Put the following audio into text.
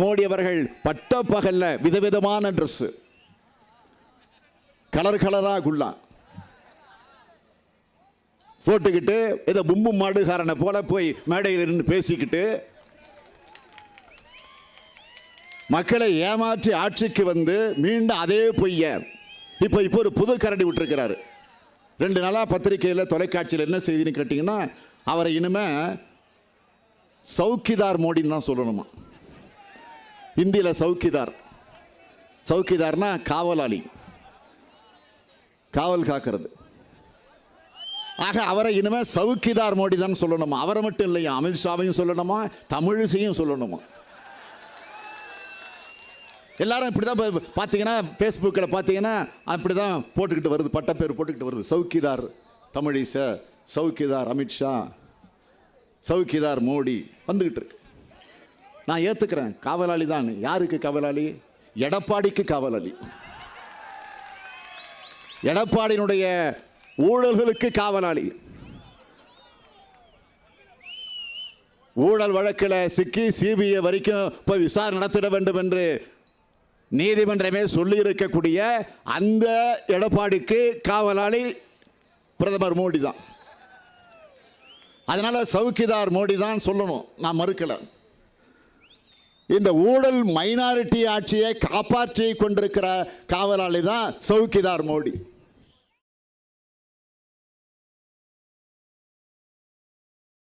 மோடி அவர்கள் பட்ட பகல்ல விதவிதமான ட்ரெஸ் கலர் கலராக குள்ளா போட்டுக்கிட்டு ஏதோ பும்பு மாடுகாரனை போல போய் மேடையில் இருந்து பேசிக்கிட்டு மக்களை ஏமாற்றி ஆட்சிக்கு வந்து மீண்டும் அதே பொய்ய. இப்போ இப்போ ஒரு புது கரடி விட்டுருக்கிறாரு. ரெண்டு நாளாக பத்திரிக்கையில் தொலைக்காட்சியில் என்ன செய்தின்னு கேட்டிங்கன்னா அவரை இனிமே சௌக்கிதார் மோடின்னு தான் சொல்லணுமா? இந்தியில் சௌக்கிதார் சவுக்கிதார்னா காவலாளி காவல் காக்கிறது ஆக அவரை இனிமேல் சவுக்கிதார் மோடி தான் சொல்லணுமா அவரை மட்டும் இல்லையா அமித்ஷாவையும் சொல்லணுமா தமிழிசையும் சொல்லணுமா எல்லாரும் இப்படி தான் பார்த்தீங்கன்னா ஃபேஸ்புக்கில் பார்த்தீங்கன்னா அப்படி தான் போட்டுக்கிட்டு வருது பட்ட பேர் போட்டுக்கிட்டு வருது சவுக்கிதார் தமிழிசை சவுக்கிதார் அமித்ஷா சவுக்கிதார் மோடி வந்துக்கிட்டு இருக்கு நான் ஏற்றுக்கிறேன் காவலாளி தான். யாருக்கு காவலாளி? எடப்பாடிக்கு காவலாளி. எடப்பாடியினுடைய ஊழல்களுக்கு காவலாளி. ஊழல் வழக்கில் சிக்கி சிபிஐ வரைக்கும் இப்போ விசாரணை நடத்திட வேண்டும் என்று நீதிமன்றமே சொல்லி இருக்கக்கூடிய அந்த எடப்பாடிக்கு காவலாளி பிரதமர் மோடி தான் அதனால சவுக்கிதார் மோடி தான் சொல்லணும். நான் மறுக்கலை. இந்த ஊழல் மைனாரிட்டி ஆட்சியை காப்பாற்றி கொண்டிருக்கிற காவலாளி தான் சவுக்கிதார் மோடி.